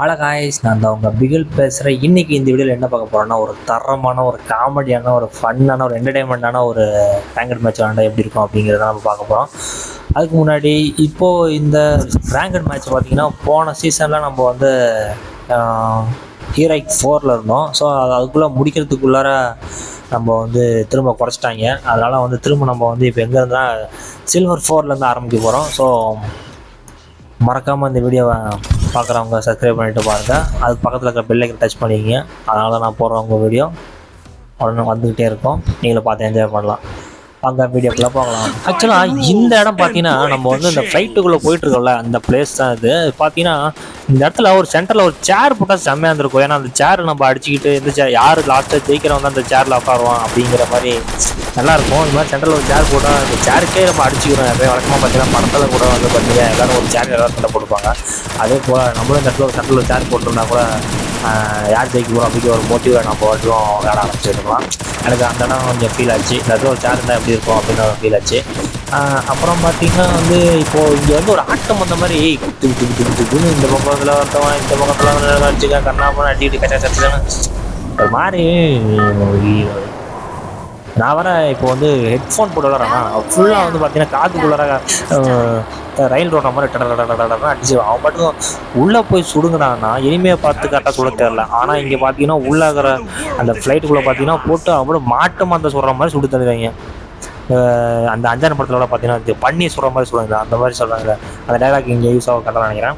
அழகாய்ஸ் நான் அந்த அவங்க பிகில் பேசுகிறேன் இன்றைக்கி இந்த வீடியோவில் என்ன பார்க்க போகிறோன்னா ஒரு தரமான ஒரு காமெடியான ஒரு ஃபன்னான ஒரு என்டர்டைன்மெண்ட்டான ஒரு ரேங்கட் மேட்ச் விளாண்டா எப்படி இருக்கும் அப்படிங்கிறத நம்ம பார்க்க போகிறோம் அதுக்கு முன்னாடி இப்போது இந்த ரேங்கட் மேட்ச் பார்த்திங்கன்னா போன சீசனில் நம்ம வந்து ஹீரோயிக் ஃபோரில் இருந்தோம். ஸோ அது அதுக்குள்ளே முடிக்கிறதுக்குள்ளார நம்ம வந்து திரும்ப குறைச்சிட்டாங்க. அதனால் வந்து திரும்ப நம்ம வந்து இப்போ எங்கே இருந்தால் சில்வர் ஃபோர்லேருந்து ஆரம்பிக்க போகிறோம் ஸோ மறக்காமல் இந்த வீடியோவை பார்க்குறவங்க சப்ஸ்கிரைப் பண்ணிட்டு பாருங்கள் அதுக்கு பக்கத்தில் இருக்கிற பெல்லைக்கு டச் பண்ணிக்கிங்க. அதனால தான் நான் போடுறவங்க வீடியோ உடனே வந்துக்கிட்டே இருக்கும். நீங்களும் பார்த்து என்ஜாய் பண்ணலாம். அங்கே வீடியோக்குள்ளே போகலாம். ஆக்சுவலாக இந்த இடம் பார்த்தீங்கன்னா நம்ம வந்து இந்த ஃப்ளைட்டுக்குள்ளே போயிட்டுருக்கோம்ல அந்த பிளேஸ் தான் இது. பார்த்தீங்கன்னா இந்த இடத்துல ஒரு சென்டரில் ஒரு சேர் போட்டால் செம்மையாக இருந்திருக்கும். ஏன்னா அந்த சேர் நம்ம அடிச்சுக்கிட்டு இந்த சேர் யார் லாஸ்ட்டாக ஜெயிக்கிறவங்க தான் அந்த சேரில் உட்காருவான் அப்படிங்கிற மாதிரி நல்லா இருக்கும் மாதிரி சென்டரில் ஒரு சேர் போட்டால் அந்த சேருக்கே நம்ம அடிச்சுக்கிறோம். நிறைய வழக்கமாக பார்த்தீங்கன்னா படத்தில் கூட வந்து பார்த்தீங்கன்னா எல்லாரும் ஒரு சேர் எல்லாரும் போட்டுப்பாங்க. அதே போல் நம்மளும் இந்த இடத்துல ஒரு சென்டரில் ஒரு சேர் போட்டிருந்தா கூட யார் ஜெயிக்க போகிறோம் அப்படிங்கிற ஒரு மோட்டிவாக நம்ம மட்டும் விளையாட ஆரம்பிச்சிருக்கலாம். எனக்கு அந்த இடம் கொஞ்சம் ஃபீல் ஆச்சு. இந்த இடத்துல ஒரு சேர் இருந்தால் எப்படி இருக்கும் அப்படின்னு ஒரு ஃபீல் ஆச்சு. அப்புறம் பார்த்தீங்கன்னா வந்து இப்போது இங்கே வந்து ஒரு ஆட்டம் வந்த மாதிரி துக்கு துக்கு துக்கு துக்குன்னு இந்த பக்கத்தில் ஒருத்தவன் இந்த பக்கத்தில் அடிச்சுக்க கண்ணாமன்னு அடிக்கிட்டு கச்சா கச்சா ஒரு மாதிரி நான் வர இப்போ வந்து ஹெட்ஃபோன் போட்டு விளாட்றேன் ஃபுல்லாக வந்து பார்த்தீங்கன்னா காதுக்குள்ளார ரயில் ரோட்ட மாதிரி டட டட டட டடன்னு அடிச்சு அவன் பாட்டுக்கும் உள்ளே போய் சுடுங்கடான்னா இனிமையை பார்த்து கரெக்டாக சுட தெரில ஆனால் இங்கே பார்த்தீங்கன்னா உள்ளே இருக்கிற அந்த ஃப்ளைட்டுக்குள்ளே பார்த்தீங்கன்னா போட்டு அப்படியே மாட்டு மந்த சுடுற மாதிரி சுடு தந்துடுவாங்க அந்த அஞ்சான படத்தில் பார்த்தீங்கன்னா பண்ணி சுடுற மாதிரி சொல்லுவாங்க. அந்த மாதிரி சொல்கிறாங்க அந்த டைலாக் இங்கே யூஸ் ஆக கரெக்டாக நினைக்கிறேன்.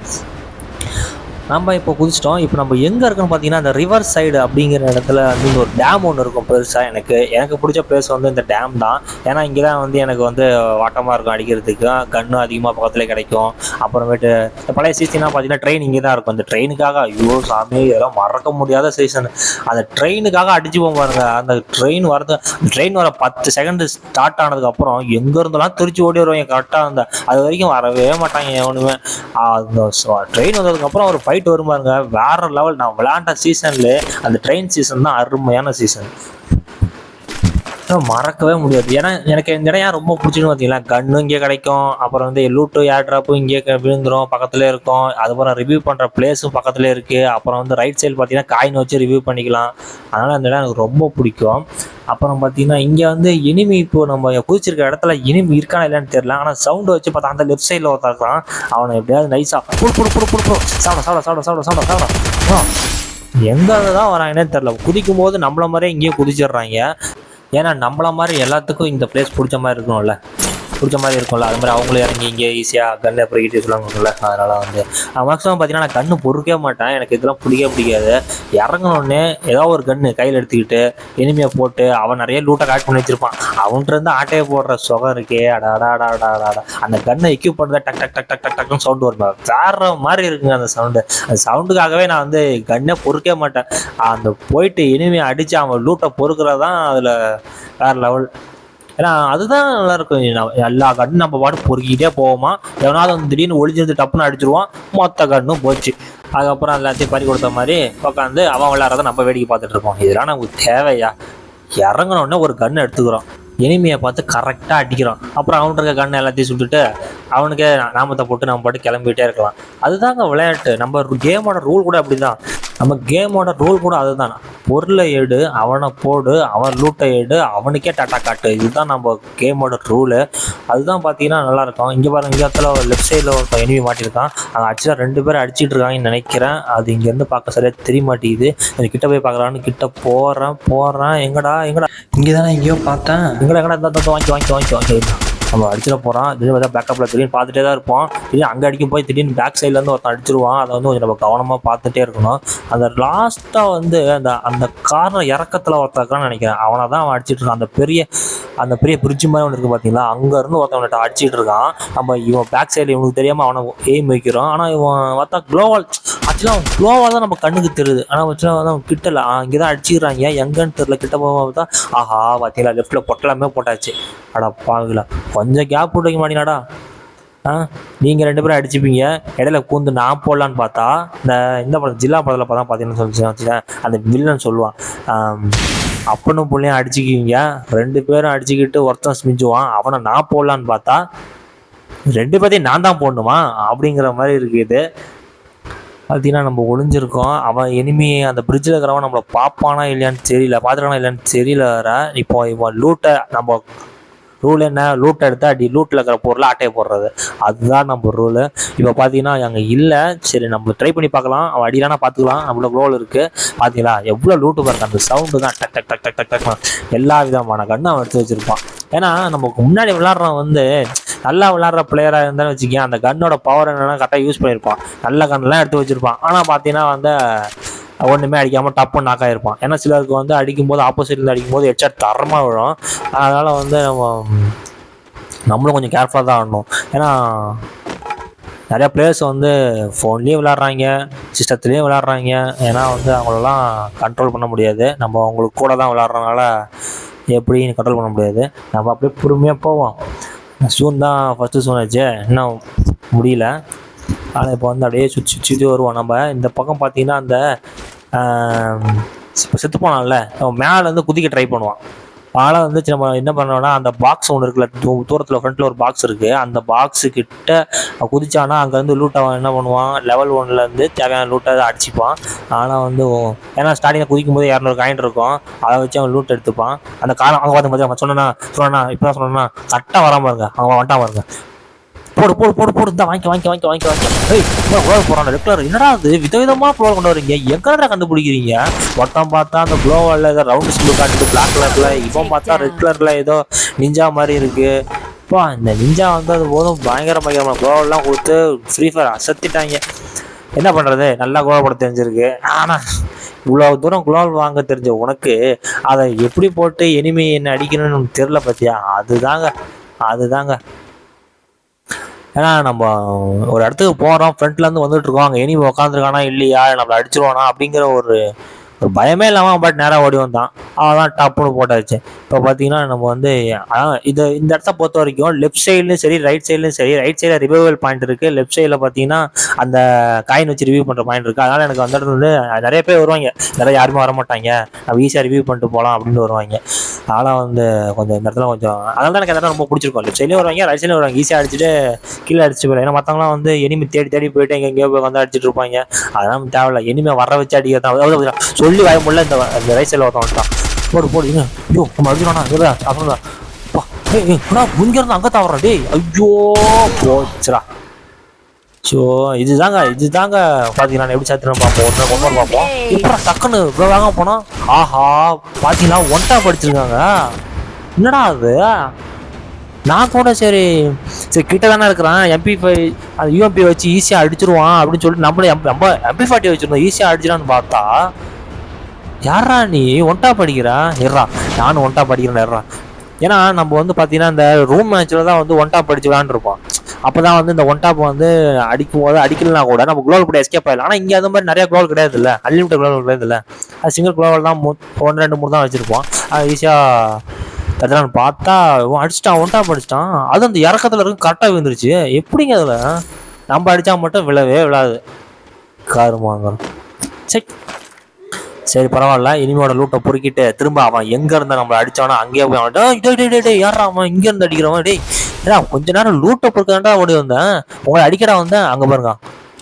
நம்ம இப்போ குதிச்சிட்டோம். இப்போ நம்ம எங்கே இருக்கோம்னு பார்த்தீங்கன்னா அந்த ரிவர் சைடு அப்படிங்கிற இடத்துல வந்து ஒரு டேம் ஒன்று இருக்கும் பெருசாக எனக்கு எனக்கு பிடிச்ச பிளேஸ் வந்து இந்த டேம் தான். ஏன்னா இங்கே தான் வந்து எனக்கு வந்து வாட்டமாக இருக்கும் அடிக்கிறதுக்கு. கன்னும் அதிகமாக பக்கத்தில் கிடைக்கும். அப்புறமேட்டு இந்த பழைய சீசனாக பார்த்தீங்கன்னா ட்ரெயின் இங்கே தான் இருக்கும். அந்த ட்ரெயினுக்காக ஐயோ சாமி இதெல்லாம் மறக்க முடியாத சீசன் அந்த ட்ரெயினுக்காக அடிச்சு போகும் பாருங்க. அந்த ட்ரெயின் வரது ட்ரெயின் வர பத்து செகண்ட் ஸ்டார்ட் ஆனதுக்கப்புறம் எங்கே இருந்தாலும் திருச்சி ஓடி வருவாங்க. கரெக்டாக அந்த அது வரைக்கும் வரவே மாட்டாங்க எவனுமே. அந்த ட்ரெயின் வந்ததுக்கப்புறம் ஒரு ஃபைட் வரும் பாருங்க வேற லெவல் நான் விளையாண்ட சீசன்ல அந்த ட்ரெயின் சீசன் தான் அருமையான சீசன் மறக்கவே முடியாது. ஏன்னா எனக்கு இந்த இடம் ஏன் ரொம்ப பிடிச்சின்னு பார்த்தீங்கன்னா கன்னும் இங்கே கிடைக்கும். அப்புறம் வந்து லூட்டு ஏர் ட்ராப்பும் இங்கே விழுந்துரும் பக்கத்துல இருக்கும். அதுக்கப்புறம் ரிவ்யூ பண்ணுற பிளேஸும் பக்கத்துல இருக்கு. அப்புறம் வந்து ரைட் சைடு பார்த்தீங்கன்னா காயின் வச்சு ரிவ்யூ பண்ணிக்கலாம். அதனால அந்த இடம் எனக்கு ரொம்ப பிடிக்கும். அப்புறம் பார்த்தீங்கன்னா இங்கே வந்து இனிமி இப்போ நம்ம குதிச்சிருக்க இடத்துல இனிமி இருக்கானா இல்லைன்னு தெரியல. ஆனால் சவுண்டு வச்சு பார்த்தா அந்த லெஃப்ட் சைடில் ஒருத்தர் இருக்கான். அவனை எப்படியாவது நைஸாக புடு புடு புடு புடு புடு. சாப்பிட சாப்பிட சாப்பிட சாப்பிட சாப்பிட சாப்பிட. எங்கே தான் வராங்கன்னே தெரில குதிக்கும் போது நம்மள மாதிரியே இங்கேயே குதிச்சிடுறாங்க. ஏன்னா நம்மள மாதிரி எல்லாத்துக்கும் இந்த பிளேஸ் பிடிச்ச மாதிரி இருக்கணும்ல. பிடிச்ச மாதிரி இருக்கும்ல. அது மாதிரி அவங்களும் இறங்கி இங்கே ஈஸியாக கன்னை பொறுக்கிட்டு சொல்லுவாங்கல்ல. அதனால் வந்து மேக்ஸிமம் பார்த்தீங்கன்னா நான் கன்று பொறுக்கவே மாட்டேன். எனக்கு இதெல்லாம் பிடிக்கவே பிடிக்காது. இறங்கினோடனே ஏதோ ஒரு கன்று கையில் எடுத்துக்கிட்டு இனிமையை போட்டு அவன் நிறைய லூட்டை காட் பண்ணி வச்சிருப்பான். அவன்கிட்ட இருந்து ஆட்டையை போடுற சுகம் இருக்கே. அடா அந்த கன்னை எக்யூப் பண்ணுறத டக் டக் டக் டக் டக் டக்குன்னு சவுண்டு வரும் வேற மாதிரி இருக்குங்க அந்த சவுண்டு அந்த சவுண்டுக்காகவே நான் வந்து கண்ணை பொறுக்கவே மாட்டேன். அந்த போயிட்டு இனிமே அடித்து அவன் லூட்டை பொறுக்கிறது தான் அதில் வேறு லெவல் ஏன்னா அதுதான் நல்லா இருக்கும் எல்லா கண்ணும் நம்ம பாட்டு பொறுக்கிட்டே போவோமா? எவனாவது வந்து திடீர்னு ஒளிஞ்சிருந்து டப்புன்னு அடிச்சிருவான் மொத்த கண்ணும் போச்சு. அதுக்கப்புறம் எல்லாத்தையும் பறி கொடுத்த மாதிரி உட்காந்து அவன் விளையாடுறத நம்ம வேடிக்கை பார்த்துட்டு இருப்போம் இதெல்லாம் நமக்கு தேவையா? இறங்கினோடனே ஒரு கன் எடுத்துக்கிறோம். எனிமையை பார்த்து கரெக்டாக அடிக்கிறோம். அப்புறம் அவன்கிட்ட இருக்க கண்ணை எல்லாத்தையும் சுட்டுட்டு அவனுக்கே நாமத்தை போட்டு நம்ம பாட்டு கிளம்பிட்டே இருக்கலாம். அதுதாங்க விளையாட்டு. நம்ம கேமோட ரூல் கூட அப்படி தான் நம்ம கேமோட ரூல் கூட அதுதான். பொருளை எடு அவனை போடு அவன் லூட்டை எடு அவனுக்கே டாட்டா காட்டு. இதுதான் நம்ம கேமோட ரூலு அதுதான் பார்த்தீங்கன்னா நல்லாயிருக்கும். இங்கே பாருங்க இந்த இடத்துல லெஃப்ட் சைடில் ஒருத்தன் எனிமி மாட்டியிருக்கான் அங்கே ஆக்சுவலாக ரெண்டு பேரும் அடிச்சிட்டு இருக்காங்கன்னு நினைக்கிறேன். அது இங்கேருந்து பார்க்க சரியாக தெரிய மாட்டேங்குது எனக்கு கிட்ட போய் பார்க்கலான்னு கிட்ட போகிறேன் போகிறேன் எங்கடா எங்கடா? இங்கே தானே எங்கேயோ பார்த்தேன். எங்கடா எங்கடா? இந்த வாங்கி வாங்கி வாங்கி வாங்கி வாங்கி நம்ம அடிச்சிட போகிறான் திடீர்னு பார்த்தா பேக்கப்பில் திடீர்னு பார்த்துட்டே தான் இருப்போம் திடீர்னு அங்கே அடிக்கும் போய் திடீர்னு பேக் சைட்லேருந்து ஒருத்தன் அடிச்சிருவான். அதை வந்து கொஞ்சம் நம்ம கவனமாக பார்த்துட்டே இருக்கணும். அந்த லாஸ்ட்டாக வந்து அந்த அந்த கார்னர் இறக்கத்தில் ஒருத்தன் இருக்கான்னு நினைக்கிறேன். அவனை தான் அவன் அடிச்சிட்டு இருக்கான். அந்த பெரிய அந்த பெரிய பிரிட்ஜ் மாதிரி ஒன்று இருக்குது பார்த்தீங்களா அங்கேருந்து ஒருத்தவன்கிட்ட அடிச்சிட்டு இருக்கான். நம்ம இவன் பேக் சைடில் இவனுக்கு தெரியாமல் அவனை எய்ம் வைக்கிறோம். ஆனால் இவன் பார்த்தா க்ளோவால் ஆக்சுவலாக அவன் க்ளோவால் தான் நம்ம கண்ணுக்கு தெரியுது. ஆனால் ஆக்சுவலாக வந்து அவன் கிட்டல இங்கே தான் அடிச்சிக்கிறாங்க. எங்கன்னு தெரில கிட்ட போக பார்த்தா ஆஹா பார்த்தீங்களா லெஃப்ட்டில் பொட்டலாமே போட்டாச்சு. அடா பாவிங்களா கொஞ்சம் கேப் விட்டுக்க மாட்டீங்கடா ஆ நீங்கள் ரெண்டு பேரும் அடிச்சுப்பீங்க. இடையில கூந்து நான் போடலான்னு பார்த்தா இந்த இந்த படம் ஜில்லா படத்தில் பார்த்தா பார்த்தீங்கன்னு சொல்லி அந்த வில்லன் சொல்லுவான் அப்பனும் பிள்ளையும் அடிச்சுக்குவீங்க. ரெண்டு பேரும் அடிச்சுக்கிட்டு ஒருத்தன் ஸ்மிஞ்சுவான் அவனை நான் போடலான்னு பார்த்தா ரெண்டு பேர்த்தையும் நான் தான் போடணுமா? அப்படிங்கிற மாதிரி இருக்குது பார்த்தீங்கன்னா நம்ம ஒளிஞ்சிருக்கோம். அவன் எனிமி அந்த பிரிட்ஜில் இருக்கிறவன் நம்மளை பார்ப்பானா இல்லையான்னு தெரியல. பார்த்துருக்கானா இல்லையான்னு தெரியல வேற இப்போ இவன் லூட்டை நம்ம ரூல் என்ன? லூட் எடுத்து அடி லூட்டில் இருக்கிற பொருளை ஆட்டையை போடுறது. அதுதான் நம்ம ரூலு இப்போ பார்த்தீங்கன்னா அங்கே இல்லை. சரி நம்ம ட்ரை பண்ணி பார்க்கலாம். அவன் அடிலானா பார்த்துக்கலாம். நம்மளோட ரோல் இருக்குது பார்த்தீங்களா? எவ்வளோ லூட்டு பாருங்க. அந்த சவுண்டு தான் டக் டக் டக் டக் டக் டக் எல்லா விதமான கண்ணும் அவன் எடுத்து வச்சிருப்பான். ஏன்னா நமக்கு முன்னாடி விளாட்றவன் வந்து நல்லா விளாட்ற பிளேயராக இருந்தாலும் வச்சுக்கேன் அந்த கன்னோட பவர் என்னென்னா கரெக்டாக யூஸ் பண்ணியிருப்பான். நல்ல கன்லாம் எடுத்து வச்சிருப்பான். ஆனால் பார்த்தீங்கன்னா வந்து ஒன்றுமே அடிக்காமல் டப்புன்னு நாக்காக ஆகிருப்பான் ஏன்னா சிலருக்கு வந்து அடிக்கும்போது ஆப்போசிட்டில் அடிக்கும்போது ஹெட்ஷாட் தரமாக விழும். அதனால் வந்து நம்ம நம்மளும் கொஞ்சம் கேர்ஃபுல்லாக தான் ஆடணும். ஏன்னா நிறையா பிளேயர்ஸ் வந்து ஃபோன்லேயும் விளாட்றாங்க சிஸ்டத்துலேயும் விளாட்றாங்க ஏன்னா வந்து அவங்களெல்லாம் கண்ட்ரோல் பண்ண முடியாது. நம்ம அவங்களுக்கு கூட தான் விளாட்றதுனால எப்படின்னு கண்ட்ரோல் பண்ண முடியாது. நம்ம அப்படியே பொறுமையாக போவோம். ஜூன் தான் ஃபஸ்ட்டு சூன் ஆச்சு இன்னும் முடியல? ஆனால் இப்போ வந்து அப்படியே சுற்றி சுற்றி வருவோம். நம்ம இந்த பக்கம் பார்த்தீங்கன்னா அந்த இப்போ செத்து போனான்ல அவன் மேலே வந்து குதிக்க ட்ரை பண்ணுவான். பாலம் வந்து நம்ம என்ன பண்ணோம்னா அந்த பாக்ஸ் ஒன்று இருக்குல்ல தூ தூரத்தில் ஃப்ரண்ட்டில் ஒரு பாக்ஸ் இருக்குது அந்த பாக்ஸு கிட்ட அவன் குதிச்சானா அங்கேருந்து லூட் அவன் என்ன பண்ணுவான்? லெவல் ஒன்லேருந்து தேவையான லூட்டை அடிச்சுப்பான். ஆனால் வந்து ஏன்னா ஸ்டார்டிங்கில் குதிக்கும் போது இரநூறு காயின் இருக்கும். அதை வச்சு அவன் லூட் எடுத்துப்பான். அந்த காலம் அவங்க பார்த்து பார்த்து சொன்னா சொன்னா இப்போ தான் சொன்னா கரெக்டாக வராம பாருங்க அவன் வந்துட்டான் பாருங்க. போடு போடு போடு போடு. இந்த வாங்கி வாங்கி வாங்கி வாங்கி வாங்கி ஏய் குளோவ் போறான் ரெக்லர் என்னடா அது விதவிதமா குளோவ் கொண்டு வரீங்க. எங்கடா கண்டுபிடிக்கிறீங்க? மொத்தம் பார்த்தா அந்த குளோவால ஏதோ ரவுண்ட் ஸ்கூல் காட்டுது பிளாக் கலர்ல இவன் பார்த்தா ரெட் கலர்ல ஏதோ நிஞ்சா மாதிரி இருக்கு. அப்பா இந்த நிஞ்சா வந்து அது போதும். பயங்கர பயங்கரமான குளோவெல்லாம் கொடுத்து ஃப்ரீ ஃபயர் அசத்திட்டாங்க. என்ன பண்ணுறது நல்லா குளோவ் போட தெரிஞ்சிருக்கு. ஆனால் இவ்வளோ தூரம் குளோவ் வாங்க தெரிஞ்ச உனக்கு அதை எப்படி போட்டு எனிமி என்ன அடிக்கணும்னு தெரில பார்த்தியா அதுதாங்க அதுதாங்க. ஏன்னா நம்ம ஒரு இடத்துக்கு போகிறோம் ஃப்ரண்ட்லேருந்து வந்துட்டு இருக்கோம் அங்கே எனிமி உட்காந்துருக்கானா இல்லையா நம்மளை அடிச்சிருவானா அப்படிங்கிற ஒரு ஒரு பயமே இல்லாமல் பட் நேராக ஓடி வந்தான். அவன் தான் போட்டாச்சு. இப்போ பார்த்தீங்கன்னா நம்ம வந்து அதான் இது இந்த இடத்த பொறுத்த வரைக்கும் லெஃப்ட் சைட்லையும் சரி ரைட் சைட்லையும் சரி ரைட் சைடில் ரிவைவல் பாயிண்ட் இருக்குது லெஃப்ட் சைடில் பார்த்தீங்கன்னா அந்த காயின் வச்சு ரிவ்யூ பண்ணுற பாயிண்ட் இருக்குது அதனால் எனக்கு அந்த இடத்துல வந்து நிறைய பேர் வருவாங்க. நிறைய யாருமே வர மாட்டாங்க. நம்ம ஈஸியாக ரிவ்யூ பண்ணிட்டு போகலாம் அப்படின்னு வருவாங்க. அதனால் வந்து கொஞ்சம் இந்த இடத்துல கொஞ்சம் அதனால தான் எனக்கு அந்த இடம் ரொம்ப பிடிச்சிருக்கும். லெஃப்ட் சைட்லேயும் வருவாங்க ரைட் சைட்லேயும் வருவாங்க. ஈஸியாக அடிச்சுட்டு கீழே அடிச்சுட்டு போயிடும் ஏன்னா மற்றவங்களாம் வந்து எனிமி தேடி தேடி போயிட்டு எங்கே எங்கேயோ போய் வந்து அடிச்சிட்டு இருப்பாங்க. அதெல்லாம் தேவையில்ல. எனிமே வர வச்சு அடிக்கிறது தான். சொல்லி வாய்ப்புள்ள முடியல இந்த இந்த ரைட் சைடில் ஒருத்தன் வந்துட்டான். போடு போடு ஐயோ நம்ம அடிச்சிடணும் இருடா அப்புறம் இங்க அங்கே தவறா டேய் ஐயோ போச்சுடா ஸோ இதுதாங்க இதுதாங்க பார்த்தீங்கன்னா எப்படி சாத்திரம் பார்ப்போம் ஒன்று கொண்டு பார்ப்போம் இப்போ டக்குன்னு இவ்வளோ வேக போனோம் ஆஹா பார்த்தீங்கன்னா ஒன்ட்டா படிச்சிருக்காங்க என்னடா அது நான் கூட சரி சரி கிட்ட தானே இருக்கிறான் எம்பி ஃபை அந்த யூஎம்பி வச்சு ஈஸியாக அடிச்சிருவான் அப்படின்னு சொல்லிட்டு நம்மளே நம்ம எம்பி ஃபார்ட்டி வச்சுருந்தோம் ஈஸியாக அடிச்சிடான்னு பார்த்தா யாரா நீ? ஒன்ட்டா படிக்கிறா? எர்றா. நானும் ஒன்ட்டா படிக்கிறேன் எர்றா. ஏன்னா நம்ம வந்து பார்த்தீங்கன்னா இந்த ரூம் மேட்ச்சில் தான் வந்து ஒன்ட்டா டாப் விளாண்டுருப்போம் அப்போ தான் வந்து இந்த ஒன்டாப் வந்து அடிக்கும் போது அடிக்கலனா கூட நம்ம குளோவல் கூட எஸ்கேப் ஆகலாம் ஆனால் இங்கே அது மாதிரி நிறைய குளோவல் கிடையாது இல்லை அன்லிமிட்டட் குளோவல் கிடையாது இல்லை அது சிங்கிள் குளோவல் தான் மூ- ஒன்று ரெண்டு மூணு தான் வச்சுருப்போம். அது ஈஸியாக தடுக்கலான்னு பார்த்தா அடிச்சிட்டான் ஒன்டாப் அடிச்சிட்டான் அது அந்த இறக்கத்தில் இருக்கும் கரெக்டாக விழுந்துருச்சு. எப்படிங்க அதில்? நம்ம அடித்தா மட்டும் விழவே விழாது. காருமாங்க சரி. சரி பரவாயில்ல. இனிமேயோட லூட்டை பொறுக்கிட்டு திரும்ப அவன் எங்க இருந்தா நம்மளை அடிச்சானோ? அங்கேயே போய் அவன் டே டேய் யாரா அவன்? இங்க இருந்து அடிக்கிறவன்? டேய் ஏன்னா கொஞ்ச நேரம் லூட்டை பொறுக்கதாண்டா ஓடி வந்தேன். உங்களை அடிக்கடா வந்தேன். அங்க பாருங்க.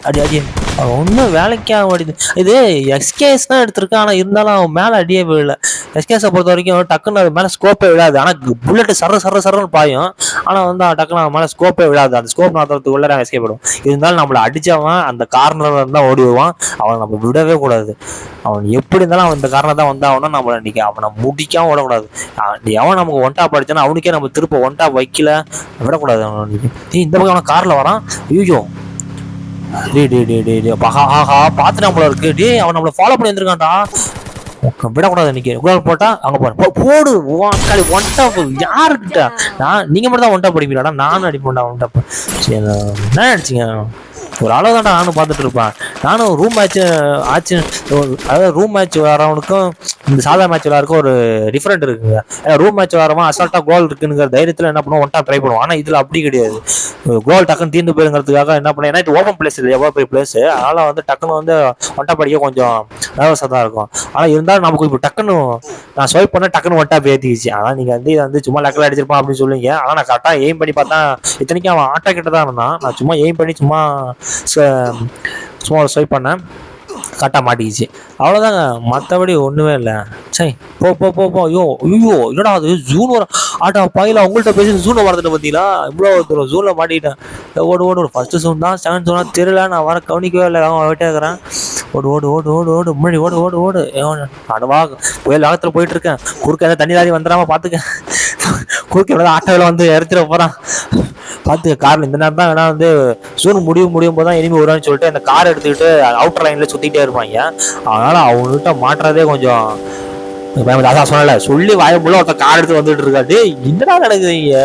அடி அடி. ஒன்றும் வேலைக்கா ஓடிது இது எஸ்கேஎஸ் தான் எடுத்திருக்கான் ஆனால் இருந்தாலும் அவன் மேலே அடியே போயிடல. எஸ்கேஎஸை பொறுத்த வரைக்கும் டக்குன்னு அது மேலே ஸ்கோப்பே விழாது ஆனால் புல்லட்டு சர சர சரன்னு பாயும். ஆனால் வந்து அவன் டக்குன்னு அவன் மேலே ஸ்கோப்பே விழாது அந்த ஸ்கோப் நாத்துறதுக்குள்ளே அவன் எஸ்கேப் ஆயிடும் இருந்தாலும் நம்மளை அடித்தவன் அந்த கார்னரில் இருந்தால் ஓடி வருவான் அவனை நம்ம விடவே கூடாது. அவன் எப்படி இருந்தாலும் அவன் இந்த காரணம் தான் வந்தாவனா நம்மளை இன்னைக்கு அவனை முடிக்காமல் விடக்கூடாது. அவன் எவன் நமக்கு ஒன்டா படிச்சானோ அவனுக்கே நம்ம திருப்ப ஒன்டா வைக்கல. விடக்கூடாது அவனை நீ இந்த பக்கம் அவனை காரில் வரான்? ஐயோ டேய் டேய் டேய் டேய் டேய். ஆஹா பார்த்து நம்மள இருக்கு. டேய் அவன் நம்மள ஃபாலோ பண்ணி வந்திருக்கான்டா விடக்கூடாது இன்னைக்கு. குளோல் போட்டா அங்க போற போடு. வாக்காளி ஒன்டா யாருக்கிட்ட? நான் நீங்க மட்டும் தான் ஒன்டா படிப்பீங்களாடா நானும் அடிப்பேன்டா ஒன்டா சரி நான் என்ன அடிச்சிங்க ஒரு அளவு தான்டா நானும் பார்த்துட்டு இருப்பேன். நானும் ரூம் மேட்ச் ஆச்சு அதாவது ரூம் மேட்ச் விளாட்றவனுக்கும் இந்த சாதா மேட்ச் விளாட்றக்கும் ஒரு டிஃப்ரெண்ட் இருக்குங்க. ஏன்னா ரூம் மேட்ச் விளாட்றவன் அசால்ட்டாக கோல் இருக்குங்கிற தைரியத்தில் என்ன பண்ணுவோம்? ஒன்டா ட்ரை பண்ணுவோம். ஆனால் இதில் அப்படி கிடையாது. கோல் டக்குன்னு தீர்ந்து போயிருங்கிறதுக்காக என்ன பண்ணேன் ஏன்னா இது ஓப்பன் பிளேஸ் இல்லை எவ்வளோ பெரிய பிளேஸ் அதனால் வந்து டக்குன்னு வந்து ஒன்டா படிக்க கொஞ்சம் நர்வஸாக தான் இருக்கும். ஆனால் இருந்தாலும் நமக்கு இப்போ டக்குன்னு நான் ஸ்வைப் பண்ண டக்குன்னு ஒன்டா ஏற்றிக்கிச்சு ஆனால் நீங்கள் வந்து இதை வந்து சும்மா லக்கில் அடிச்சிருப்பான் அப்படின்னு சொல்லுவீங்க. ஆனால் நான் கரெக்டாக எய்ம் பண்ணி பார்த்தா இத்தனைக்கும் அவன் ஆட்டா கிட்ட தான் இருந்தான். நான் சும்மா எய்ம் பண்ணி சும்மா சும்மா ஸ்வைப் பண்ணேன். கரெக்டாக மாட்டிக்கிச்சு. அவ்வளோதாங்க மற்றபடி ஒன்றுமே இல்லை. சரி போ போ போ போ. ஐயோ ஐயோ என்னடா அது? ஜூன் வர ஆட்டா பாயில உங்கள்கிட்ட பேசி ஜூனை வரதுன்னு பார்த்தீங்களா இவ்வளோ தூரம் ஜூனில் மாட்டிக்கிட்டேன். ஓடு ஓடு ஒரு ஃபஸ்ட்டு ஜூன் தான் செகண்ட் ஜூனா தெரியல நான் வர கவனிக்கவே இல்லை. அவன் வெட்டே இருக்கிறேன். ஓடு ஓடு ஓடு ஓடு ஓடு. முன்னாடி ஓடு ஓடு ஓடு. அடவா புயல் ஆகத்தில் போயிட்டு இருக்கேன். குறுக்க ஏதாவது தண்ணி லாரி வந்துடாம பார்த்துக்க குறுக்க எவ்வளோ ஆட்டோவில் வந்து இறச்சிட போகிறான் பார்த்து காரில் இந்த நேரம் தான் வேணா வந்து சூன் முடிவு முடியும் போது தான் இனிமே வருவான்னு சொல்லிட்டு அந்த கார் எடுத்துக்கிட்டு அவுட்டர் லைனில் சுற்றிட்டே இருப்பாங்க. அதனால் அவங்ககிட்ட மாட்டுறதே கொஞ்சம் அதான் சொன்னல சொல்லி வாய்ப்புள்ள ஒருத்தன் கார் எடுத்து வந்துட்டு இருக்கா என்னடா நடக்குதுங்க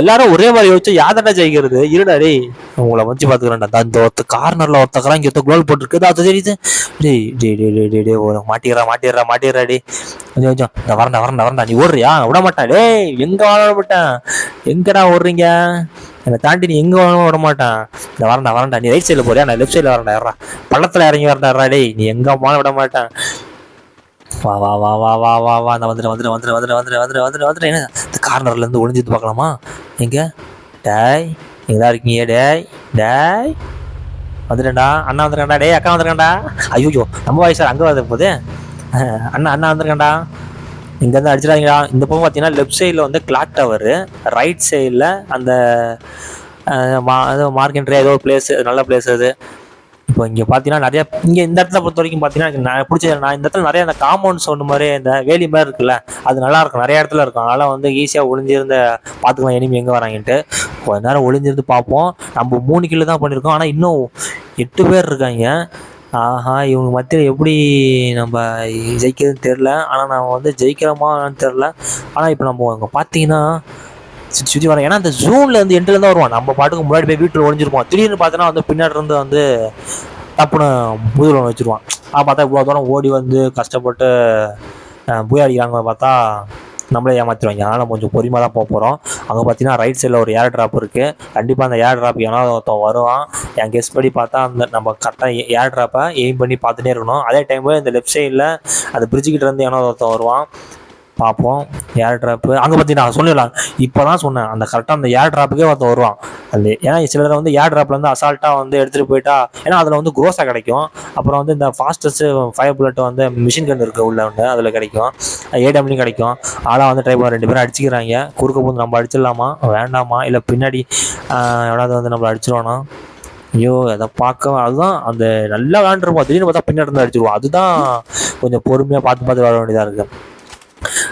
எல்லாரும் ஒரே மாதிரி யோசிச்சு யாதடா ஜெயிக்கிறது? இருடா டேய் உங்களை வச்சு பார்த்துக்கிறேன்டா அந்த ஒருத்த கார்னர்ல ஒருத்தக்கெல்லாம் இங்கே ஒருத்த கோல் போட்டுருக்கு. அது தெரியுது. டேய் டேய் டேய் டேய் டேய் டேய் ஒரு மாட்டிடுறா மாட்டிடுறா மாட்டிடுறா டே கொஞ்சம் கொஞ்சம் இந்த வரண்டா வரண்டா வரண்டா நீ ஓடுறியா? விட மாட்டான். டேய் எங்க வாழ மாட்டான் எங்கடா ஓடுறீங்க? என்னை தாண்டி நீ எங்கே வாழ விட மாட்டான். இந்த வரண்டா வரண்டா நீ ரைட் சைடில் போறியா? நான் லெஃப்ட் சைடில் வரண்டா ஏறா பள்ளத்தில் இறங்கி வரண்டா டேய் நீ எங்கே போனால் விட மாட்டேன். வா வா வா வா வா வா வா நான் வந்துடு வந்துடு வந்துடு வந்துடு வந்துடு வந்துடு வந்துடு வந்துடு என்ன? இந்த கார்னர்லேருந்து ஒளிஞ்சிட்டு பார்க்கலாமா? எங்கே? டேய் எங்கடா இருக்கீங்க டேய் டேய். வந்துடுடா அண்ணா வந்துருக்கேன்டா டேய் அக்கா வந்துருக்கேன்டா ஐயோ நம்ம வாய்ஸ் அங்கே வருது போது அண்ணா அண்ணா வந்திருக்கேன்டா இங்கேருந்து அடிச்சிடாதீங்களா இந்த பக்கம் பார்த்தீங்கன்னா லெஃப்ட் சைடில் வந்து கிளாக் டவரு ரைட் சைடில் அந்த மா அது ஏதோ ஒரு பிளேஸ் நல்ல பிளேஸ் அது. இப்போ இங்கே பார்த்தீங்கன்னா நிறைய இங்கே இந்த இடத்துல பொறுத்த வரைக்கும் பார்த்தீங்கன்னா எனக்கு நான் பிடிச்ச நான் இந்த இடத்துல நிறைய அந்த காம்பவுண்ட் சவுண்டு மாதிரி இந்த வேலி மாதிரி இருக்குல்ல அது நல்லா இருக்கும். நிறைய இடத்துல இருக்கும். அதனால் வந்து ஈஸியாக ஒளிஞ்சிருந்த பார்த்துக்கலாம் எனிமி எங்கே வராங்கன்ட்டு. கொஞ்ச நேரம் ஒளிஞ்சிருந்து பார்ப்போம். நம்ம மூணு கிலோ தான் பண்ணியிருக்கோம் ஆனால் இன்னும் எட்டு பேர் இருக்காங்க. ஆஹா இவங்க மத்தியில் எப்படி நம்ம ஜெயிக்கிறதுன்னு தெரில ஆனால் நம்ம வந்து ஜெயிக்கிறோமான்னு தெரில ஆனால் இப்போ நம்ம அங்கே பார்த்தீங்கன்னா சுற்றி சுற்றி வரோம் ஏன்னா அந்த ஜூனில் இருந்து எண்டில் தான் வருவான். நம்ம பாட்டுக்கு முன்னாடி போய் வீட்டில் ஒழிஞ்சிருப்போம் திடீர்னு பார்த்தோன்னா வந்து பின்னாடி இருந்து வந்து டப்புன்னு ஒன்று வச்சுருவான். ஆ பார்த்தா இவ்வளோ தூரம் ஓடி வந்து கஷ்டப்பட்டு அஹ், புய அடிக்கிறாங்க பார்த்தா நம்மளே ஏமாற்றிடுவாங்க அதனால் கொஞ்சம் பொறுமையாக தான் போக போகிறோம் அங்கே பார்த்தீங்கன்னா ரைட் சைடில் ஒரு ஏர் ட்ராப் இருக்குது கண்டிப்பாக அந்த ஏர் ட்ராப் ஏன்னா ஒருத்தன் வருவான். என் கெஸ் படி பார்த்தா அந்த நம்ம கரெக்டாக ஏர் ட்ராப்பை எய்ம் பண்ணி பார்த்துட்டே இருக்கணும். அதே டைமில் இந்த லெஃப்ட் சைடில் அந்த பிரிட்ஜுக்கிட்ட இருந்து ஏன்னா ஒருத்தன் வருவான். பார்ப்போம். ஏர் ட்ராப்பு அங்கே பார்த்தீங்கன்னா சொல்லிடலாம். இப்போ தான் சொன்னேன். அந்த கரெக்டாக அந்த ஏர் ட்ராப்புக்கே ஒருத்தன் வருவான். அது ஏன்னா சிலர் வந்து ஏர் ட்ராப்பில் வந்து அசால்ட்டாக வந்து எடுத்துகிட்டு போயிட்டா ஏன்னா அதில் வந்து குரோஸாக கிடைக்கும். அப்புறம் வந்து இந்த ஃபாஸ்டஸ்ட் ஃபயர் புல்லட் வந்து மிஷின் கன் இருக்குது உள்ள ஒன்று அதில் கிடைக்கும். ஏடபிள்யூ கிடைக்கும். ஆளாக வந்து ட்ரை பண்ண ரெண்டு பேரும் அடிச்சுக்கிறாங்க. குறுக்க போது நம்ம அடிச்சிடலாமா? வேண்டாமா? இல்லை பின்னாடி எவ்வளோ வந்து நம்மளை அடிச்சிருவானா? ஐயோ அதை பார்க்க அதுதான் அந்த நல்லா விளாண்டுருப்போம். திடீர்னு பார்த்தா பின்னாடி இருந்து அடிச்சிருவோம். அதுதான் கொஞ்சம் பொறுமையாக பார்த்து பார்த்து விளாட வேண்டியதாக இருக்குது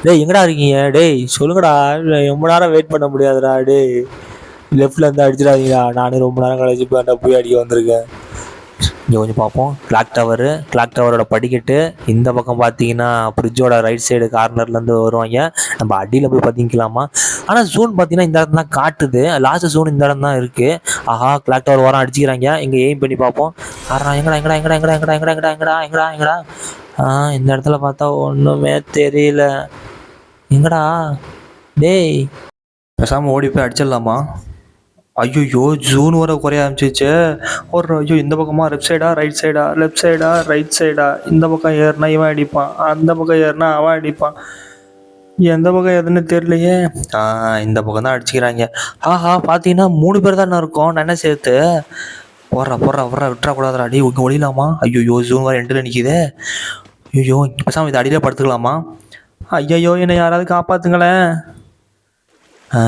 டேய் எங்கடா இருக்கீங்க? டேய் சொல்லுங்கடா. இல்லை ரொம்ப நேரம் வெயிட் பண்ண முடியாதுடா டேய். லெஃப்டில் இருந்து அடிச்சிடாதீங்கடா. நானே ரொம்ப நேரம் கழிச்சு போய் போய் அடிக்க வந்திருக்கேன். இங்கே கொஞ்சம் பார்ப்போம். கிளாக் டவரு கிளாக் டவரோட படிக்கட்டு. இந்த பக்கம் பார்த்தீங்கன்னா ஃப்ரிட்ஜோட ரைட் சைடு கார்னர்லேருந்து வருவாங்க. நம்ம அடியில் போய் பார்த்திங்கலாமா ஆனால் ஜூன் பார்த்தீங்கன்னா இந்த இடம் தான் காட்டுது. லாஸ்ட் ஜூன் இந்த இடம் தான் இருக்குது ஆஹா கிளாக் டவர் வரம் அடிச்சுக்கிறாங்க. இங்கே எய்ம் பண்ணி பார்ப்போம். ஆறா எங்கடா எங்கடா எங்கடா எங்கடா எங்கடா எங்கடா எங்கடா எங்கடா எங்கடா. எங்கடா இந்த இடத்துல பார்த்தா ஒன்றுமே தெரியல. எங்கடா? டேய். பேசாமல் ஓடி போய் அடிச்சிடலாமா? ஐயோ ஜூன் வர குறைய ஆரம்பிச்சிச்சு ஒரு ஐயோ இந்த பக்கமா லெஃப்ட் சைடா ரைட் சைடா லெஃப்ட் சைடா ரைட் சைடா இந்த பக்கம் ஏறினா இவன் அடிப்பான். அந்த பக்கம் ஏறினா அவன் அடிப்பான். எந்த பக்கம் எதுன்னு தெரியலையே. ஆ இந்த பக்கம் தான் அடிச்சுக்கிறாங்க. ஆஹா பார்த்தீங்கன்னா மூணு பேர் தானே இருக்கோம். நான் என்ன சேர்த்து? போடுறா போடுறா போடுறா விட்டுறக்கூடாதுடா அடி ஒழியலாமா ஐயோ ஜூன் வர ரெண்டில் நிற்கிதே ஐயோ பேசாமல் இது அடியில் படுத்துக்கலாமா? ஐயையோ என்னை யாராவது காப்பாற்றுங்களேன் ஆ?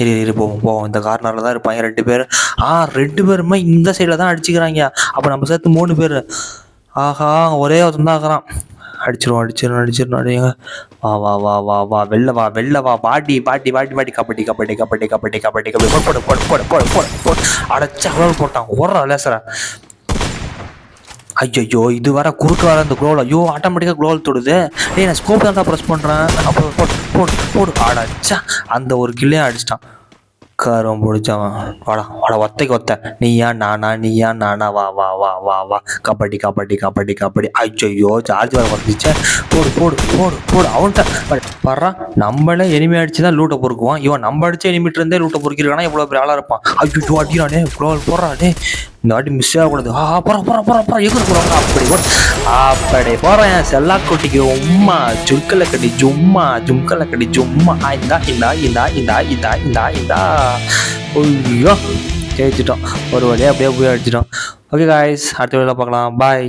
இரு இரு போவோம் போவோம். இந்த கார்னரில் தான் இருப்பாங்க ரெண்டு பேர். ஆ ரெண்டு பேருமே இந்த சைடில் தான் அடிச்சுக்கிறாங்க. அப்போ நம்ம சேர்த்து மூணு பேர். ஆஹா ஒரே ஒருத்தன் தான் இருக்கிறான். அடிச்சிருவோம் அடிச்சிடணும் அடிச்சிரும் அடிங்க. வா வா வா வா வா வெளில வா வெளில வா. பாட்டி பாட்டி பாட்டி பாட்டி கபடி கபடி கபடி கபடி கபடி கபடி போடு போடு போடு போடு போடு போடு அடைச்சா அவ்வளோ போட்டான். ஓடுறான் லேசரா. ஐயோ இது வர குறுக்க வர அந்த குளோவில் ஐயோ ஆட்டோமேட்டிக்காக குளோவில் தொடுது. ஏய் நான் ஸ்கோப் தான் ப்ரெஸ் பண்ணுறேன் அப்புறம் போடு போடு போடு. அடச்சா அந்த ஒரு கில்லையும் அடிச்சிட்டான். கரும் பிடிச்சவன். வாடா வாடா ஒத்தைக்கு ஒத்த. நீயா நானா நீயா நானா வா வா வா வா வா. கபடி கபடி கபடி கபடி. ஐயோ சார்ஜ் வர வந்துச்சு போடு போடு போடு போடு. அவன்கிட்ட வர்றான் நம்மளே எனிமி அடிச்சு தான் லூட்டை பொறுக்குவான். இவன் நம்ம அடிச்சு எனிமிட்டு இருந்தே லூட்டை பொறுக்கிருக்கானா? இவ்வளோ பெரிய ஆளாக இருப்பான். ஐயோ அடிக்கிறானே. இவ்வளோ போடுறானே. இந்த வாட்டி மிஸ் ஆகக்கூடாது ஆ போற போற போற போற எங்க அப்படி அப்படி போறேன். செல்லா கொட்டிக்கு உம்மா ஜும்கல்ல கட்டி ஜும்மா ஜும்கல கடி ஜும்மா. இந்தா இந்தா இந்தா இந்தா இந்தா இந்தா இந்தா. ஐயோ ஜெயிச்சிட்டோம். ஒரு வழியாக அப்படியே போய் அடிச்சிட்டோம். ஓகே காய்ஸ் அடுத்த வேலை பார்க்கலாம். பாய்